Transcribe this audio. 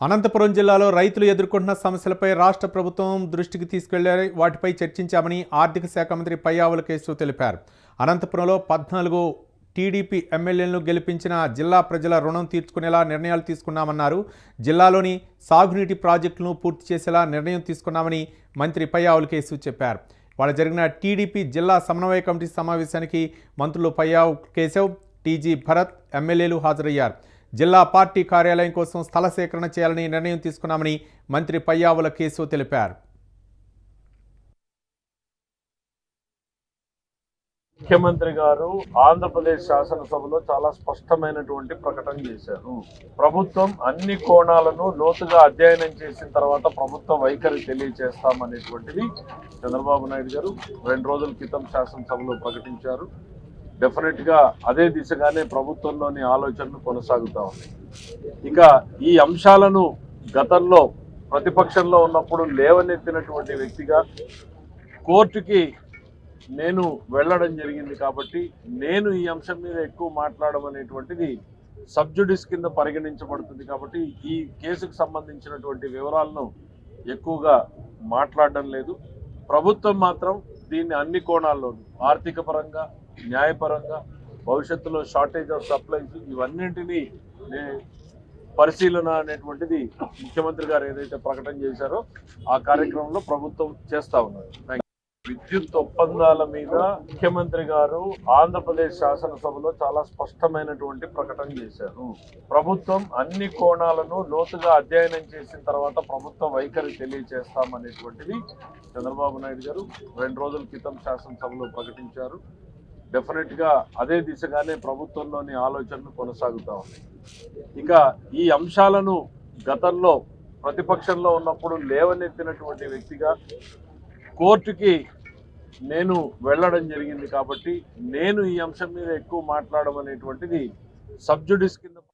అనంతపురం జిల్లాలో రైతులు ఎదుర్కొంటున్న సమస్యలపై రాష్ట్ర ప్రభుత్వం దృష్టికి తీసుకెళ్ళారు వాటిపై చర్చించామని ఆర్థిక శాఖ మంత్రి పయ్యావుల కేశవ్ తెలిపారు. అనంతపురంలో పద్నాలుగు టీడీపీ ఎమ్మెల్యేలను గెలిపించిన జిల్లా ప్రజల రుణం తీర్చుకునేలా నిర్ణయాలు తీసుకున్నామన్నారు. జిల్లాలోని సాగునీటి ప్రాజెక్టులను పూర్తి చేసేలా నిర్ణయం తీసుకున్నామని మంత్రి పయ్యావుల కేశవ్ చెప్పారు. వాళ్ళ జరిగిన టీడీపీ జిల్లా సమన్వయ కమిటీ సమావేశానికి మంత్రులు పయ్యావు కేశవ్ టీజీ భరత్ ఎమ్మెల్యేలు హాజరయ్యారు. జిల్లా పార్టీ కార్యాలయం కోసం స్థల సేకరణ చేయాలని నిర్ణయం తీసుకున్నామని మంత్రి పయ్యావుల కేశవ్ తెలిపారు. ముఖ్యమంత్రి గారు ఆంధ్రప్రదేశ్ శాసనసభలో చాలా స్పష్టమైనటువంటి ప్రకటన చేశారు. ప్రభుత్వం అన్ని కోణాలను లోతుగా అధ్యయనం చేసిన తర్వాత ప్రభుత్వ వైఖరి తెలియజేస్తామనేటువంటిది చంద్రబాబు నాయుడు గారు రెండు రోజుల క్రితం శాసనసభలో ప్రకటించారు. డెఫినెట్గా అదే దిశగానే ప్రభుత్వంలోని ఆలోచనలు కొనసాగుతూ ఉన్నాయి. ఇక ఈ అంశాలను గతంలో ప్రతిపక్షంలో ఉన్నప్పుడు లేవనెత్తినటువంటి వ్యక్తిగా కోర్టుకి నేను వెళ్ళడం జరిగింది కాబట్టి నేను ఈ అంశం మీద ఎక్కువ మాట్లాడడం అనేటువంటిది సబ్జుడిస్ కింద పరిగణించబడుతుంది కాబట్టి ఈ కేసుకు సంబంధించినటువంటి వివరాలను ఎక్కువగా మాట్లాడడం లేదు. ప్రభుత్వం మాత్రం దీన్ని అన్ని కోణాల్లోనూ ఆర్థిక పరంగా న్యాయపరంగా భవిష్యత్తులో షార్టేజ్ ఆఫ్ సప్లైస్ ఇవన్నింటినీ పరిశీలన అనేటువంటిది ముఖ్యమంత్రి గారు ఏదైతే ప్రకటన చేశారో ఆ కార్యక్రమంలో ప్రభుత్వం చేస్తా ఉన్నారు విద్యుత్ ఒప్పందాల మీద ముఖ్యమంత్రి గారు ఆంధ్రప్రదేశ్ శాసనసభలో చాలా స్పష్టమైనటువంటి ప్రకటన చేశారు. ప్రభుత్వం అన్ని కోణాలను లోతుగా అధ్యయనం చేసిన తర్వాత ప్రభుత్వ వైఖరి తెలియజేస్తామనేటువంటిది చంద్రబాబు నాయుడు గారు రెండు రోజుల క్రితం శాసనసభలో ప్రకటించారు. డెఫినెట్గా అదే దిశగానే ప్రభుత్వంలోని ఆలోచనలు కొనసాగుతా ఉన్నాయి. ఇక ఈ అంశాలను గతంలో ప్రతిపక్షంలో ఉన్నప్పుడు లేవనెత్తినటువంటి వ్యక్తిగా కోర్టుకి నేను వెళ్ళడం జరిగింది కాబట్టి నేను ఈ అంశం మీద ఎక్కువ మాట్లాడడం అనేటువంటిది సబ్జుడిస్ కింద